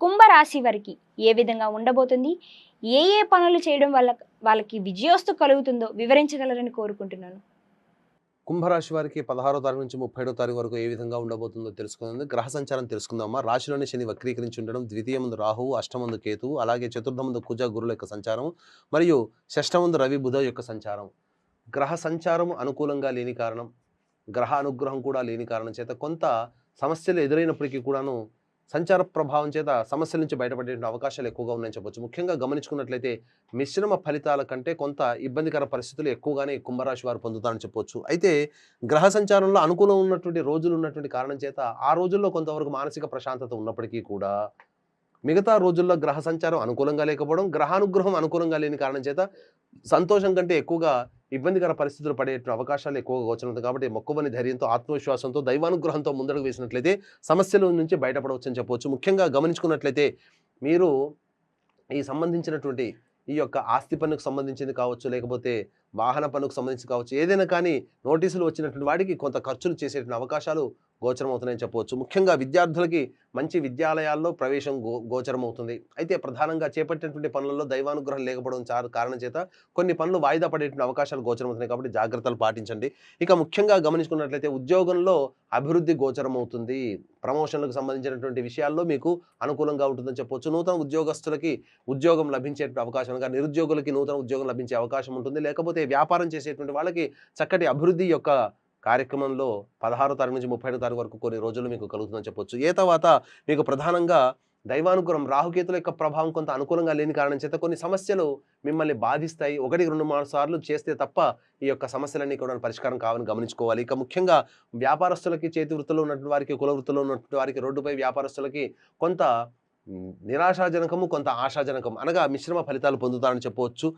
కుంభరాశి వారికి ఏ విధంగా ఉండబోతుంది? ఏ ఏ పనులు చేయడం వల్ల వాళ్ళకి విజయోస్తు కలుగుతుందో వివరించగలరని కోరుకుంటున్నాను. కుంభరాశి వారికి పదహారో తారీఖు నుంచి ముప్పై తారీఖు వరకు ఏ విధంగా ఉండబోతుందో తెలుసుకుందాం. గ్రహ సంచారం తెలుసుకుందామా? రాశిలోని శని వక్రీకరించి ఉండడం ద్వితీయ ముందు రాహువు అష్టమందు కేతువు అలాగే చతుర్థ ముందు కుజ గురుల యొక్క సంచారం మరియు షష్టమందు రవి బుధ యొక్క సంచారం. గ్రహ సంచారం అనుకూలంగా లేని కారణం గ్రహ అనుగ్రహం కూడా లేని కారణం చేత కొంత సమస్యలు ఎదురైనప్పటికీ కూడాను సంచార ప్రభావం చేత సమస్యల నుంచి బయటపడే అవకాశాలు ఎక్కువగా ఉన్నాయని చెప్పొచ్చు. ముఖ్యంగా గమనించుకున్నట్లయితే మిశ్రమ ఫలితాల కంటే కొంత ఇబ్బందికర పరిస్థితులు ఎక్కువగానే కుంభరాశి వారు పొందుతారని చెప్పొచ్చు. అయితే గ్రహ సంచారంలో అనుకూలం ఉన్నటువంటి రోజులు ఉన్నటువంటి కారణం చేత ఆ రోజుల్లో కొంతవరకు మానసిక ప్రశాంతత ఉన్నప్పటికీ కూడా మిగతా రోజుల్లో గ్రహ సంచారం అనుకూలంగా లేకపోవడం గ్రహానుగ్రహం అనుకూలంగా లేని కారణం చేత సంతోషం కంటే ఎక్కువగా ఇబ్బందికర పరిస్థితులు పడే అవకాశాలు ఎక్కువగా వచ్చినది కాబట్టి మొక్కువని ధైర్యంతో ఆత్మవిశ్వాసంతో దైవానుగ్రహంతో ముందడుగు వేసినట్లయితే సమస్యల నుంచి బయటపడవచ్చని చెప్పవచ్చు ముఖ్యంగా గమనించుకున్నట్లయితే మీరు ఈ సంబంధించినటువంటి ఈ యొక్క ఆస్తి పన్నుకు సంబంధించింది కావచ్చు లేకపోతే వాహన పన్నుకు సంబంధించి కావచ్చు ఏదైనా కానీ నోటీసులు వచ్చినటువంటి వాడికి కొంత ఖర్చులు చేసేటువంటి అవకాశాలు గోచరమవుతున్నాయని చెప్పవచ్చు. ముఖ్యంగా విద్యార్థులకి మంచి విద్యాలయాల్లో ప్రవేశం గో గోచరమవుతుంది. అయితే ప్రధానంగా చేపట్టినటువంటి పనులలో దైవానుగ్రహం లేకపోవడం కారణం చేత కొన్ని పనులు వాయిదా పడేటువంటి అవకాశాలు గోచరమవుతున్నాయి కాబట్టి జాగ్రత్తలు పాటించండి. ఇక ముఖ్యంగా గమనించుకున్నట్లయితే ఉద్యోగంలో అభివృద్ధి గోచరమవుతుంది. ప్రమోషన్లకు సంబంధించినటువంటి విషయాల్లో మీకు అనుకూలంగా ఉంటుందని చెప్పొచ్చు నూతన ఉద్యోగస్తులకి ఉద్యోగం లభించే అవకాశం ఇంకా నిరుద్యోగులకి నూతన ఉద్యోగం లభించే అవకాశం ఉంటుంది. లేకపోతే వ్యాపారం చేసేటువంటి వాళ్ళకి చక్కటి అభివృద్ధి యొక్క కార్యక్రమంలో పదహారో తారీఖు నుంచి ముప్పై తారీఖు వరకు కొన్ని రోజులు మీకు కలుగుతుందని చెప్పొచ్చు. ఏ తర్వాత మీకు ప్రధానంగా దైవానుగ్రహం రాహుకేతుల యొక్క ప్రభావం కొంత అనుకూలంగా లేని కారణం చేత కొన్ని సమస్యలు మిమ్మల్ని బాధిస్తాయి. ఒకటి రెండు మూడు సార్లు చేస్తే తప్ప ఈ యొక్క సమస్యలన్నీ కూడా పరిష్కారం కావాలని గమనించుకోవాలి. ఇక ముఖ్యంగా వ్యాపారస్తులకి చేతి వృత్తిలో ఉన్నటువంటి వారికి కుల వృత్తిలో ఉన్నటువంటి వారికి రోడ్డుపై వ్యాపారస్తులకి కొంత నిరాశాజనకము కొంత ఆశాజనకం అనగా మిశ్రమ ఫలితాలు పొందుతారని చెప్పవచ్చు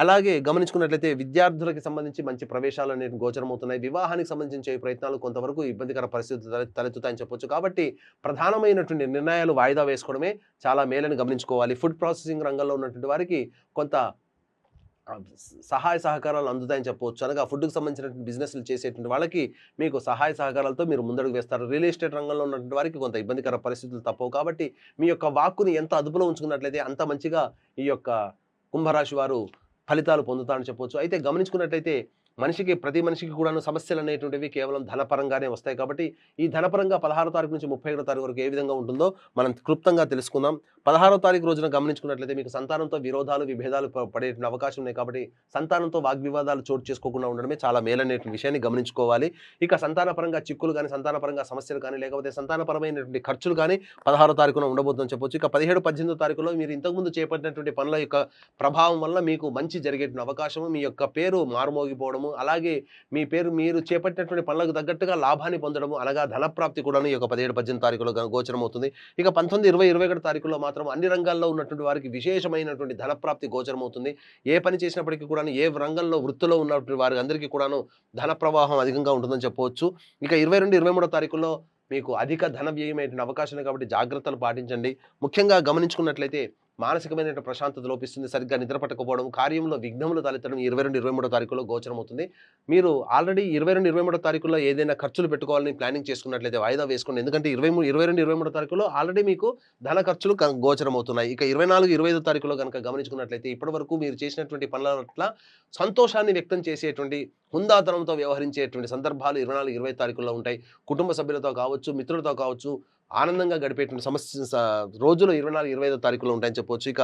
అలాగే గమనించుకున్నట్లయితే విద్యార్థులకు సంబంధించి మంచి ప్రవేశాలు అనేవి గోచరమవుతున్నాయి. వివాహానికి సంబంధించే ప్రయత్నాలు కొంతవరకు ఇబ్బందికర పరిస్థితులు తలెత్తుతాయని చెప్పొచ్చు. కాబట్టి ప్రధానమైనటువంటి నిర్ణయాలు వాయిదా వేసుకోవడమే చాలా మేలని గమనించుకోవాలి. ఫుడ్ ప్రాసెసింగ్ రంగంలో ఉన్నటువంటి వారికి కొంత సహాయ సహకారాలు అందుతాయని చెప్పవచ్చు అనగా ఫుడ్కి సంబంధించినటువంటి బిజినెస్లు చేసేటువంటి వాళ్ళకి మీకు సహాయ సహకారాలతో మీరు ముందడుగు వేస్తారు. రియల్ ఎస్టేట్ రంగంలో ఉన్నటువంటి వారికి కొంత ఇబ్బందికర పరిస్థితులు తప్పవు. కాబట్టి మీ యొక్క వాక్కుని ఎంత అదుపులో ఉంచుకున్నట్లయితే అంత మంచిగా ఈ యొక్క కుంభరాశి వారు ఫలితాలు పొందుతానని చెప్పొచ్చు. అయితే గమనించుకున్నట్లయితే మనిషికి ప్రతి మనిషికి కూడాను సమస్యలు అనేటువంటివి కేవలం ధనపరంగానే వస్తాయి. కాబట్టి ఈ ధనపరంగా పదహారో తారీఖు నుంచి ముప్పై ఏడో తారీఖు వరకు ఏ విధంగా ఉంటుందో మనం క్లుప్తంగా తెలుసుకుందాం. పదహారో తారీఖు రోజున గమనించుకున్నట్లయితే మీకు సంతానంతో విరోధాలు విభేదాలు ప- పడేటువంటి అవకాశం ఉన్నాయి. కాబట్టి సంతానంతో వాగ్వివాదాలు చోటు చేసుకోకుండా ఉండడమే చాలా మేలనేటువంటి విషయాన్ని గమనించుకోవాలి. ఇక సంతానపరంగా చిక్కులు కానీ సంతానపరంగా సమస్యలు కానీ లేకపోతే సంతానపరమైనటువంటి ఖర్చులు కానీ పదహారో తారీఖున ఉండబోతుందని చెప్పొచ్చు. ఇక పదిహేడు పద్దెనిమిదో తారీఖులో మీరు ఇంతకుముందు చేపట్టినటువంటి పనుల యొక్క ప్రభావం వల్ల మీకు మంచి జరిగేటువంటి అవకాశము మీ యొక్క పేరు పొందడము అలాగే మీ పేరు మీరు చేపట్టినటువంటి పనులకు తగ్గట్టుగా లాభాన్ని పొందడము అనగా ధనప్రాప్తి కూడా ఈ యొక్క పదిహేడు పద్దెనిమిది తారీఖులో గోచరం అవుతుంది ఇక పంతొమ్మిది ఇరవై ఇరవై ఒకటి తారీఖులో మాత్రం అన్ని రంగాల్లో ఉన్నటువంటి వారికి విశేషమైనటువంటి ధనప్రాప్తి గోచరం అవుతుంది ఏ పని చేసినప్పటికీ కూడా ఏ రంగంలో వృత్తిలో ఉన్నటువంటి వారి అందరికీ కూడాను ధన ప్రవాహం అధికంగా ఉంటుందని చెప్పవచ్చు. ఇక ఇరవై రెండు ఇరవై మూడో తారీఖులో మీకు అధిక ధన వ్యయమైనటువంటి అవకాశాలు కాబట్టి జాగ్రత్తలు పాటించండి. ముఖ్యంగా గమనించుకున్నట్లయితే మానసికమైన ప్రశాంతత లోపిస్తుంది సరిగ్గా నిద్రపట్టకపోవడం కార్యంలో విఘ్నములు తలెత్తడం ఇరవై రెండు ఇరవై మూడో తారీఖులో గోచరమవుతుంది. మీరు ఆల్రెడీ ఇరవై రెండు ఇరవై మూడో తారీఖులో ఏదైనా ఖర్చులు పెట్టుకోవాలని ప్లానింగ్ చేసుకున్నట్లయితే వాయిదా వేసుకోండి. ఎందుకంటే ఇరవై మూడు ఇరవై రెండు ఇరవై మూడో తారీఖులో ఆల్రెడీ మీకు ధన ఖర్చులు గోచరమవుతున్నాయి. ఇక ఇరవై నాలుగు ఇరవై ఐదో తారీఖులో కనుక గమనించుకున్నట్లయితే ఇప్పటివరకు మీరు చేసినటువంటి పనుల పట్ల సంతోషాన్ని వ్యక్తం చేసేటువంటి హుందాతనంతో వ్యవహరించేటువంటి సందర్భాలు ఇరవై నాలుగు ఇరవై తారీఖుల్లో ఉంటాయి. కుటుంబ సభ్యులతో కావచ్చు మిత్రులతో కావచ్చు ఆనందంగా గడిపేటువంటి సమస్య రోజులు ఇరవై నాలుగు ఇరవై ఐదో తారీఖులో ఉంటాయని చెప్పొచ్చు. ఇక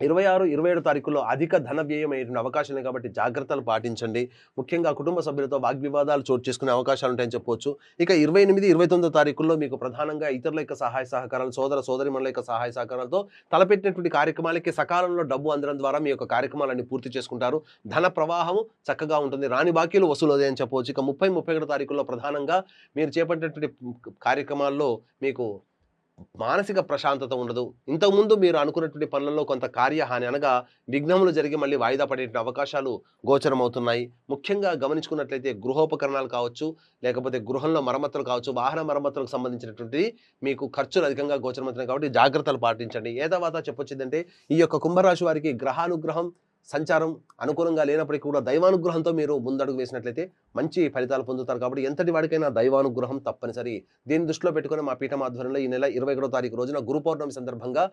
ఇరవై ఆరు ఇరవై ఏడు తారీఖుల్లో అధిక ధన వ్యయం అయ్యేటువంటి అవకాశం కాబట్టి జాగ్రత్తలు పాటించండి. ముఖ్యంగా కుటుంబ సభ్యులతో వాగ్వివాదాలు చోటు చేసుకునే అవకాశాలు ఉంటాయని చెప్పొచ్చు. ఇక ఇరవై ఎనిమిది ఇరవై తొమ్మిదో తారీఖుల్లో మీకు ప్రధానంగా ఇతరుల యొక్క సహాయ సహకారాలు సోదర సోదరిమణుల యొక్క సహాయ సహకారాలతో తలపెట్టినటువంటి కార్యక్రమాలకి సకాలంలో డబ్బు అందడం ద్వారా మీ యొక్క కార్యక్రమాలన్నీ పూర్తి చేసుకుంటారు. ధన ప్రవాహము చక్కగా ఉంటుంది. రాని బాకీలు వసూలు అవుతాయి అని చెప్పవచ్చు ఇక ముప్పై ముప్పై ఒకటో తారీఖుల్లో ప్రధానంగా మీరు చేపట్టినటువంటి కార్యక్రమాల్లో మీకు మానసిక ప్రశాంతత ఉండదు. ఇంతకుముందు మీరు అనుకున్నటువంటి పనులలో కొంత కార్యహాని అనగా విఘ్నములు జరిగి మళ్ళీ వాయిదా పడే అవకాశాలు గోచరమవుతున్నాయి. ముఖ్యంగా గమనించుకున్నట్లయితే గృహోపకరణాలు కావచ్చు లేకపోతే గృహంలో మరమ్మతులు కావచ్చు వాహన మరమ్మతులకు సంబంధించినటువంటి మీకు ఖర్చులు అధికంగా గోచరమవుతున్నాయి కాబట్టి జాగ్రత్తలు పాటించండి. ఏ తర్వాత చెప్పొచ్చిందంటే ఈ యొక్క కుంభరాశి వారికి గ్రహానుగ్రహం సంచారం అనుకూలంగా లేనప్పటికీ కూడా దైవానుగ్రహంతో మీరు ముందడుగు వేసినట్లయితే మంచి ఫలితాలు పొందుతారు కాబట్టి ఎంతటి వాడికైనా దైవానుగ్రహం తప్పనిసరి. దీన్ని దృష్టిలో పెట్టుకుని మా పీఠం ఆధ్వర్యంలో ఈ నెల ఇరవై ఒకటో తారీఖు రోజున గురు పౌర్ణమి సందర్భంగా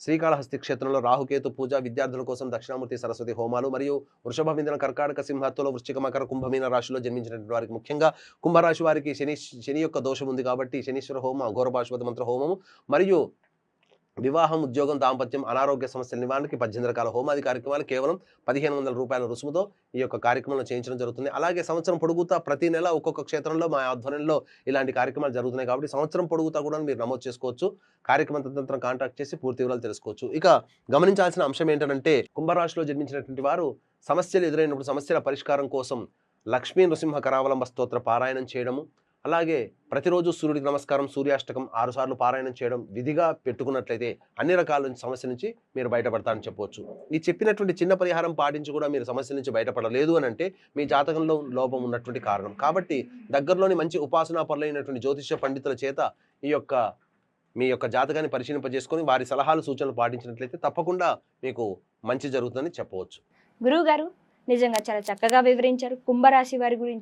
శ్రీకాళహస్తి క్షేత్రంలో రాహుకేతు పూజ విద్యార్థుల కోసం దక్షిణామూర్తి సరస్వతి హోమాలు మరియు వృషభ మిందన కర్కాటక సింహత్తులో వృశ్చిక మకర కుంభమీన రాశిలో జన్మించినటువంటి వారికి ముఖ్యంగా కుంభరాశి వారికి శని శని యొక్క దోషం ఉంది కాబట్టి శనీశ్వర హోమ అఘోరపాశ్వత మంత్ర హోమము మరియు వివాహం ఉద్యోగం దాంపత్యం అనారోగ్య సమస్యల నివారణకి పద్దెనిమిది రకాల హోమాది కార్యక్రమాలు కేవలం పదిహేను వందల రూపాయల రుసుముతో ఈ యొక్క కార్యక్రమాలను చేయించడం జరుగుతుంది. అలాగే సంవత్సరం పొడుగుతా ప్రతి నెల ఒక్కొక్క క్షేత్రంలో మా ఆధ్వర్యంలో ఇలాంటి కార్యక్రమాలు జరుగుతున్నాయి కాబట్టి సంవత్సరం పొడుగుతా కూడా మీరు నమోదు చేసుకోవచ్చు. కార్యక్రమం తదంతరం కాంటాక్ట్ చేసి పూర్తి వివరాలు తెలుసుకోవచ్చు. ఇక గమనించాల్సిన అంశం ఏంటంటే కుంభరాశిలో జన్మించినటువంటి వారు సమస్యలు ఎదురైనప్పుడు సమస్యల పరిష్కారం కోసం లక్ష్మీ నృసింహ కరావలంబ స్తోత్ర పారాయణం చేయడము అలాగే ప్రతిరోజు సూర్యుడికి నమస్కారం సూర్యాష్టకం ఆరుసార్లు పారాయణం చేయడం విధిగా పెట్టుకున్నట్లయితే అన్ని రకాల సమస్య నుంచి మీరు బయటపడతారని చెప్పవచ్చు. ఈ చెప్పినటువంటి చిన్న పరిహారం పాటించి కూడా మీరు సమస్య నుంచి బయటపడలేదు అని అంటే మీ జాతకంలో లోపం ఉన్నటువంటి కారణం. కాబట్టి దగ్గరలోని మంచి ఉపాసనా పరులైనటువంటి జ్యోతిష్య పండితుల చేత ఈ యొక్క మీ యొక్క జాతకాన్ని పరిశీలింపజేసుకొని వారి సలహాలు సూచనలు పాటించినట్లయితే తప్పకుండా మీకు మంచి జరుగుతుందని చెప్పవచ్చు. గురువు గారు నిజంగా చాలా చక్కగా వివరించారు. కుంభరాశి వారి గురించి